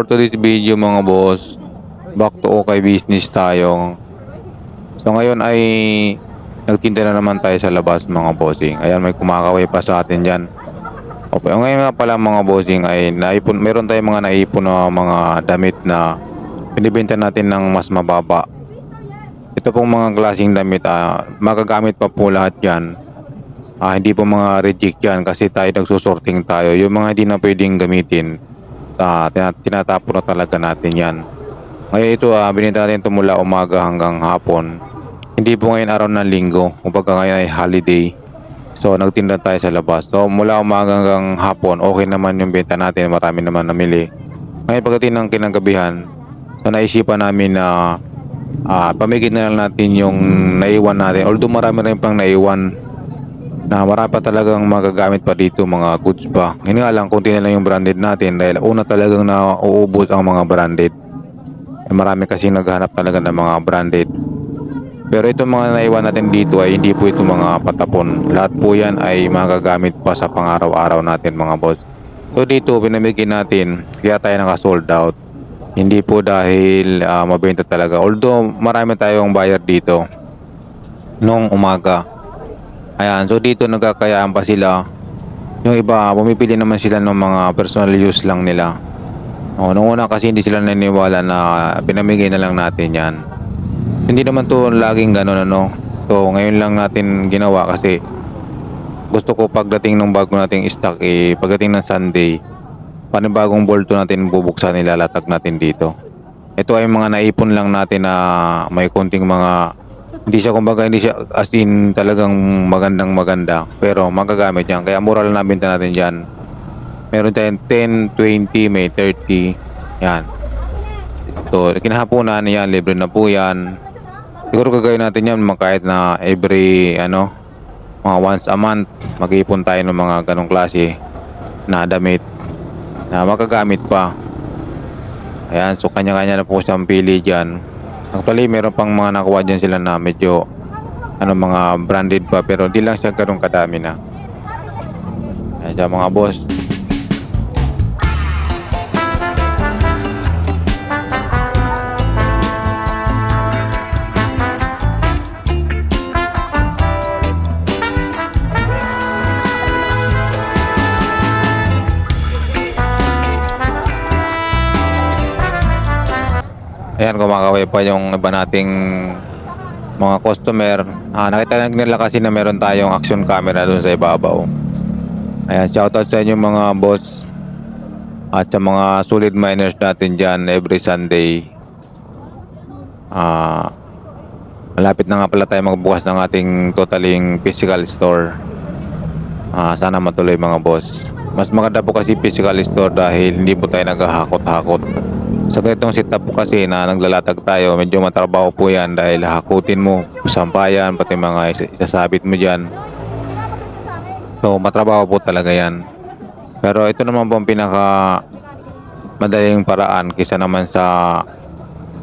for today's video mga boss, back to okay business tayo. So ngayon ay nagtinda na naman tayo sa labas mga bossing. Ayan may kumakaway pa sa atin dyan. Okay, ngayon nga pala mga bossing ay naipon, meron tayong mga naipon na mga damit na binibenta natin ng mas mababa. Ito pong mga klaseng damit, ah, magagamit pa po lahat yan. Ah, hindi po mga reject yan kasi tayo nagsusorting tayo. Yung mga hindi na pwedeng gamitin, ah, tina- tinatapon na talaga natin yan. Ngayon ito, ah, binenta natin ito mula umaga hanggang hapon. Hindi po ngayon araw ng linggo, kumbaga ngayon ay holiday. So nagtinda tayo sa labas. So mula umaga hanggang hapon, okay naman yung benta natin, marami naman namili. Ngayon pagdating ng kinagabihan, so naisipan namin na ah pamigit na lang natin yung naiwan natin. Although marami rin pang naiwan na marami pa talagang magagamit pa dito mga goods pa. Ngayon nga lang, kunti na lang yung branded natin dahil una talagang nauubos ang mga branded. Eh, marami kasi naghanap talaga ng mga branded. Pero itong mga naiwan natin dito ay hindi po ito mga patapon. Lahat po yan ay magagamit pa sa pang-araw-araw natin mga boss. So dito pinamigin natin kaya tayo naka-sold out. Hindi po dahil ah, mabenta talaga. Although marami tayong buyer dito nung umaga. Ayan, so dito nagkakayaan pa sila. Yung iba, pumipili naman sila ng mga personal use lang nila. O, nung una kasi hindi sila naniniwala na pinamigay na lang natin yan. Hindi naman to laging ganun ano. So ngayon lang natin ginawa kasi gusto ko pagdating ng bago nating stock eh pagdating ng Sunday panibagong bolto natin bubuksan nilalatag natin dito. Ito ay mga naipon lang natin na may konting mga hindi siya kumbaga hindi siya as in talagang magandang maganda pero magagamit yan kaya mura lang nabenta natin dyan. Meron tayong 10, 20, may 30 yan. So kinahaponan yan libre na po yan. Siguro gagawin natin yan kahit na every ano mga once a month mag-ipon tayo ng mga ganong klase na damit na magagamit pa. Ayan, so kanya-kanya na po siyang pili dyan. Actually, meron pang mga nakuha dyan sila na medyo ano mga branded pa pero di lang siya ganun kadami na. Ayan mga boss. Ayan, kumakaway pa yung iba nating mga customer. Ah, nakita lang nila kasi na meron tayong action camera doon sa ibabaw. Ayan, shoutout sa inyo mga boss at sa mga solid miners natin dyan every Sunday. Ah, malapit na nga pala tayo magbukas ng ating totaling physical store. Ah, sana matuloy mga boss. Mas maganda po kasi physical store dahil hindi po tayo naghahakot-hakot. Sa ganitong setup po kasi na naglalatag tayo, medyo matrabaho po yan dahil hakutin mo, sampayan, pati mga isa- isasabit mo dyan. So, matrabaho po talaga yan. Pero ito naman po ang pinaka madaling paraan kaysa naman sa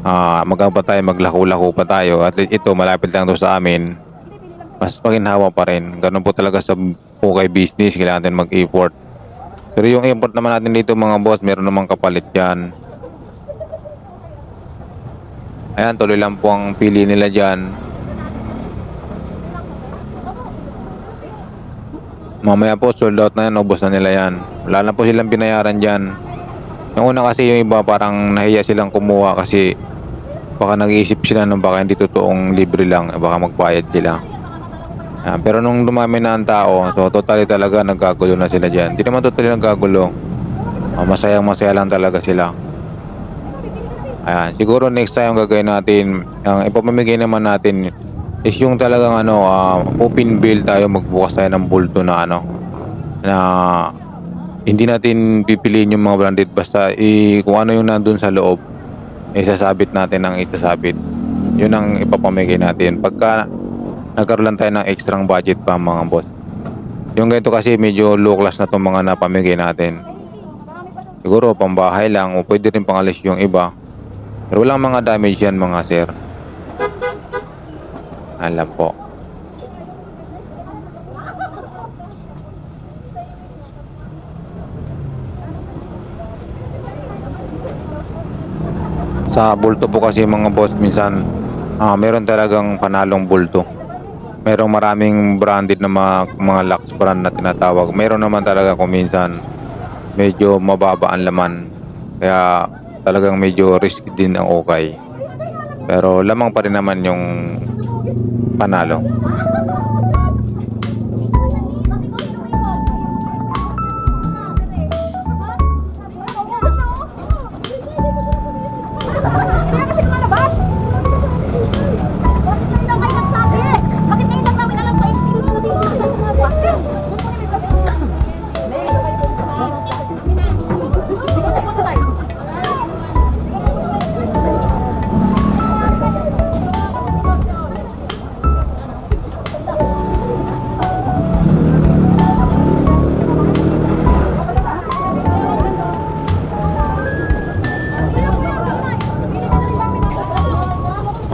uh, magamba tayo, maglako-lako pa tayo. At ito, malapit lang to sa amin. Mas paginhawa pa rin. Ganun po talaga sa okay business, kailangan natin mag-import. Pero yung import naman natin dito mga boss, meron namang kapalit yan. Ayan, tuloy lang po ang pili nila dyan. Mamaya po, sold out na yan, ubos na nila yan. Wala na po silang binayaran dyan. Yung una kasi yung iba parang nahiya silang kumuha kasi baka nag-iisip sila nung baka hindi totoong libre lang, eh, baka magbayad sila. Ayan, pero nung dumami na ang tao, so totally talaga nagkagulo na sila dyan. Hindi naman totally nagkagulo. Ah, masayang masaya lang talaga sila. Ayan, siguro next time gagawin natin, ang ipamamigay naman natin is yung talagang ano, ah, open bill tayo magbukas tayo ng bulto na ano na hindi natin pipiliin yung mga branded. Basta i, kung ano yung nandun sa loob isasabit natin ang isasabit. Yun ang ipapamigay natin. Pagka nagkaroon lang tayo ng extra budget pa mga boss. Yung ganito kasi medyo low class na itong mga napamigay natin. Siguro pambahay lang o pwede rin pangalis yung iba pero walang mga damage yan mga sir. Alam po. Sa bulto po kasi mga boss minsan ah, meron talagang panalong bulto. Merong maraming branded na mga, mga Lux brand na tinatawag. Meron naman talaga kung minsan medyo mababa ang laman. Kaya talagang medyo risky din ang okay. Pero lamang pa rin naman yung panalo.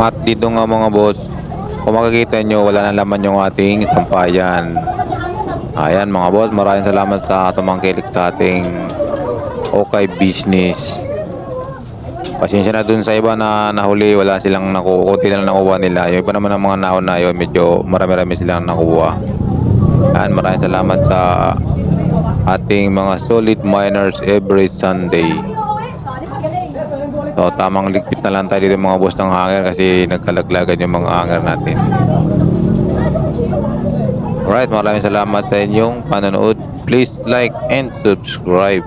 At dito nga mga boss, kung makikita nyo, wala na laman yung ating sampayan. Ayan mga boss, maraming salamat sa tumangkilik sa ating okay business. Pasensya na dun sa iba na nahuli, wala silang nakuha, kunti lang nakuha nila. Yung iba naman ng mga naon na yun, medyo marami-rami silang nakuha. Ayan, maraming salamat sa ating mga solid miners every Sunday. So, tamang ligpit na lang tayo dito mga boss ng hanger kasi nagkalaglagan yung mga hanger natin. Alright, maraming salamat sa inyong panonood. Please like and subscribe.